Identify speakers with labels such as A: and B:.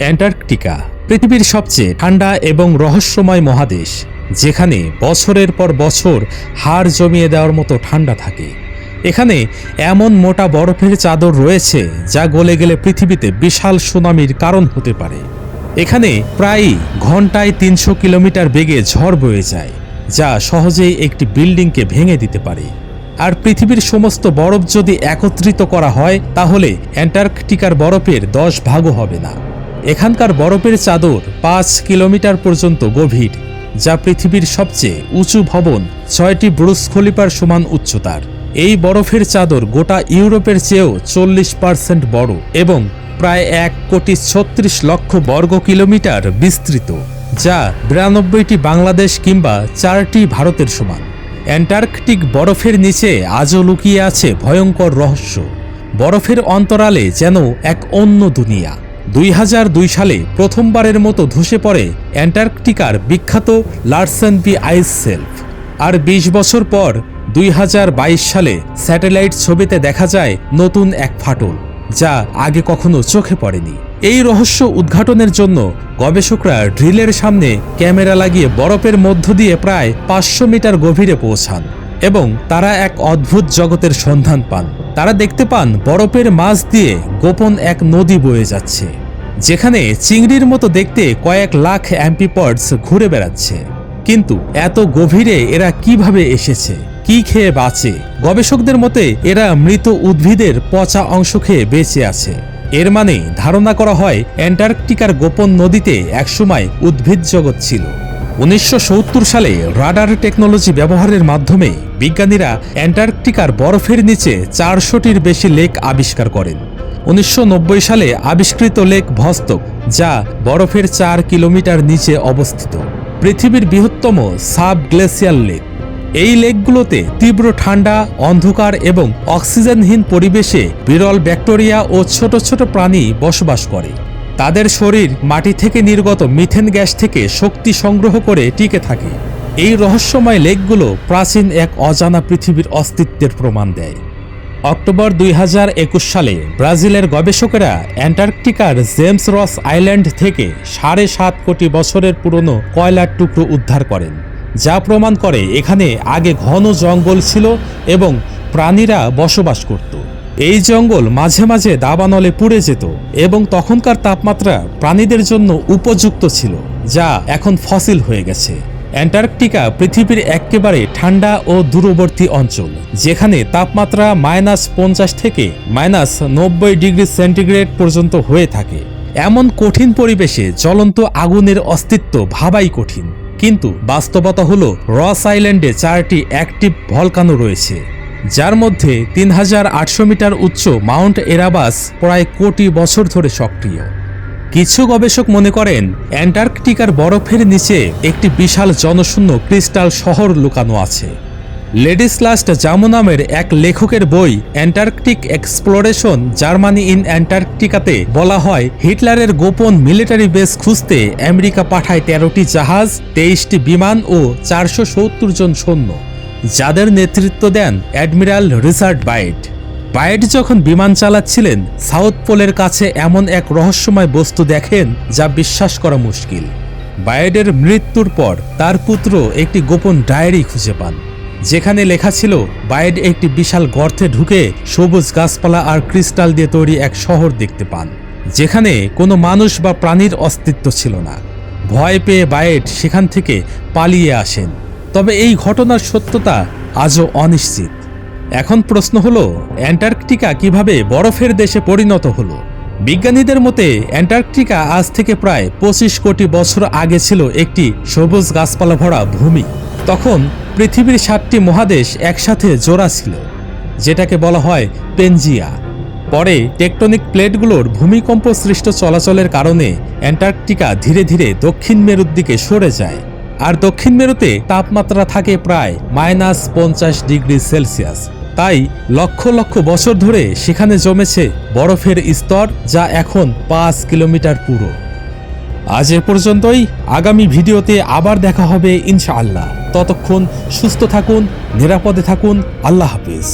A: Antarctica, পৃথিবীর সবচেয়ে ঠান্ডা এবং রহস্যময় মহাদেশ, যেখানে বছরের পর বছর হাড় জমিয়ে দেওয়ার মতো ঠান্ডা থাকে। এখানে এমন মোটা বরফের চাদর রয়েছে যা গলে গেলে পৃথিবীতে বিশাল সুনামির কারণ হতে পারে। এখানে প্রায়ই ঘন্টায় তিনশো কিলোমিটার বেগে ঝড় বয়ে যায়, যা সহজেই একটি বিল্ডিংকে ভেঙে দিতে পারে। আর পৃথিবীর সমস্ত বরফ যদি একত্রিত করা হয়, তাহলে অ্যান্টার্কটিকার বরফের দশ ভাগও হবে না। এখানকার বরফের চাদর পাঁচ কিলোমিটার পর্যন্ত গভীর, যা পৃথিবীর সবচেয়ে উঁচু ভবন ছয়টি ব্রুস খলিপার সমান উচ্চতার। এই বরফের চাদর গোটা ইউরোপের চেয়েও চল্লিশ পার্সেন্ট বড় এবং প্রায় এক কোটি ছত্রিশ লক্ষ বর্গ কিলোমিটার বিস্তৃত, যা বিরানব্বইটি বাংলাদেশ কিংবা চারটি ভারতের সমান। অ্যান্টার্কটিক বরফের নিচে আজও লুকিয়ে আছে ভয়ঙ্কর রহস্য। বরফের অন্তরালে যেন এক অন্য দুনিয়া। দুই হাজার দুই সালে প্রথমবারের মতো ধসে পড়ে অ্যান্টার্কটিকার বিখ্যাত লার্সেন বি আইস সেলফ। আর ২০ বছর পর দুই হাজার বাইশ সালে স্যাটেলাইট ছবিতে দেখা যায় নতুন এক ফাটল, যা আগে কখনো চোখে পড়েনি। এই রহস্য উদ্ঘাটনের জন্য গবেষকরা ড্রিলের সামনে ক্যামেরা লাগিয়ে বরফের মধ্য দিয়ে প্রায় পাঁচশো মিটার গভীরে পৌঁছান। এবং তারা এক অদ্ভুত জগতের সন্ধান পান। তারা দেখতে পান বরফের মাঝ দিয়ে গোপন এক নদী বয়ে যাচ্ছে, যেখানে চিংড়ির মতো দেখতে কয়েক লাখ অ্যাম্পিপডস ঘুরে বেড়াচ্ছে। কিন্তু এত গভীরে এরা কীভাবে এসেছে, কি খেয়ে বাঁচে, গবেষকদের মতে এরা মৃত উদ্ভিদের পচা অংশ খেয়ে বেঁচে আছে। এর মানে ধারণা করা হয় অ্যান্টার্কটিকার গোপন নদীতে একসময় উদ্ভিদ জগৎ ছিল। উনিশশো সত্তর সালে রাডার টেকনোলজি ব্যবহারের মাধ্যমে বিজ্ঞানীরা অ্যান্টার্কটিকার বরফের নিচে চারশোটির বেশি লেক আবিষ্কার করেন। উনিশশো নব্বই সালে আবিষ্কৃত লেক ভস্তক, যা বরফের চার কিলোমিটার নিচে অবস্থিত। পৃথিবীর বৃহত্তম সাব গ্লেসিয়াল লেক। এই লেকগুলোতে তীব্র ঠান্ডা, অন্ধকার এবং অক্সিজেনহীন পরিবেশে বিরল ব্যাকটেরিয়া ও ছোট ছোট প্রাণী বসবাস করে। তাদের শরীর মাটি থেকে নির্গত মিথেন গ্যাস থেকে শক্তি সংগ্রহ করে টিকে থাকে। এই রহস্যময় লেকগুলো প্রাচীন এক অজানা পৃথিবীর অস্তিত্বের প্রমাণ দেয়। অক্টোবর দুই হাজার একুশ সালে ব্রাজিলের গবেষকেরা অ্যান্টার্কটিকার জেমস রস আইল্যান্ড থেকে সাড়ে সাত কোটি বছরের পুরনো কয়লার টুকরো উদ্ধার করেন, যা প্রমাণ করে এখানে আগে ঘন জঙ্গল ছিল এবং প্রাণীরা বসবাস করত। এই জঙ্গল মাঝে মাঝে দাবানলে পুড়ে যেত এবং তখনকার তাপমাত্রা প্রাণীদের জন্য উপযুক্ত ছিল, যা এখন ফসিল হয়ে গেছে। অ্যান্টার্কটিকা পৃথিবীর একেবারে ঠান্ডা ও দূরবর্তী অঞ্চল, যেখানে তাপমাত্রা মাইনাস পঞ্চাশ থেকে মাইনাস নব্বই ডিগ্রি সেন্টিগ্রেড পর্যন্ত হয়ে থাকে। এমন কঠিন পরিবেশে জ্বলন্ত আগুনের অস্তিত্ব ভাবাই কঠিন। কিন্তু বাস্তবতা হলো রস আইল্যান্ডে চারটি অ্যাক্টিভ ভলকানো রয়েছে। যার মধ্যে তিন হাজার আটশো মিটার উচ্চ মাউন্ট এরাবাস প্রায় কোটি বছর ধরে সক্রিয়। কিছু গবেষক মনে করেন, অ্যান্টার্কটিকার বরফের নিচে একটি বিশাল জনশূন্য ক্রিস্টাল শহর লুকানো আছে। লেডিস লাস্ট জামু নামের এক লেখকের বই অ্যান্টার্কটিক এক্সপ্লোরেশন জার্মানি ইন অ্যান্টার্কটিকাতে বলা হয়, হিটলারের গোপন মিলিটারি বেস খুঁজতে আমেরিকা পাঠায় তেরোটি জাহাজ, তেইশটি বিমান ও চারশো সত্তর জন সৈন্য। যাদের নেতৃত্ব দেন অ্যাডমিরাল রিচার্ড বাইট। বাইট যখন বিমান চালাচ্ছিলেন, সাউথ পোলের কাছে এমন এক রহস্যময় বস্তু দেখেন যা বিশ্বাস করা মুশকিল। বাইডের মৃত্যুর পর তার পুত্র একটি গোপন ডায়েরি খুঁজে পান, যেখানে লেখা ছিল বাইড একটি বিশাল গর্তে ঢুকে সবুজ গাছপালা আর ক্রিস্টাল দিয়ে তৈরি এক শহর দেখতে পান, যেখানে কোনো মানুষ বা প্রাণীর অস্তিত্ব ছিল না। ভয় পেয়ে বায়েট সেখান থেকে পালিয়ে আসেন। তবে এই ঘটনার সত্যতা আজও অনিশ্চিত। এখন প্রশ্ন হলো, অ্যান্টার্কটিকা কীভাবে বরফের দেশে পরিণত হলো? বিজ্ঞানীদের মতে, অ্যান্টার্কটিকা আজ থেকে প্রায় পঁচিশ কোটি বছর আগে ছিল একটি সবুজ গাছপালা ভরা ভূমি। তখন পৃথিবীর সাতটি মহাদেশ একসাথে জোড়া ছিল, যেটাকে বলা হয় পেনজিয়া। পরে টেকটনিক প্লেটগুলোর ভূমিকম্প সৃষ্ট চলাচলের কারণে অ্যান্টার্কটিকা ধীরে ধীরে দক্ষিণ মেরুর দিকে সরে যায়। আর দক্ষিণ মেরুতে তাপমাত্রা থাকে প্রায় মাইনাস পঞ্চাশ ডিগ্রি সেলসিয়াস। তাই লক্ষ লক্ষ বছর ধরে সেখানে জমেছে বরফের স্তর যা এখন পাঁচ কিলোমিটার পুরো। আজ এ পর্যন্তই। আগামী ভিডিওতে আবার দেখা হবে ইনশাআল্লাহ। ততক্ষণ সুস্থ থাকুন, নিরাপদে থাকুন। আল্লাহ হাফিজ।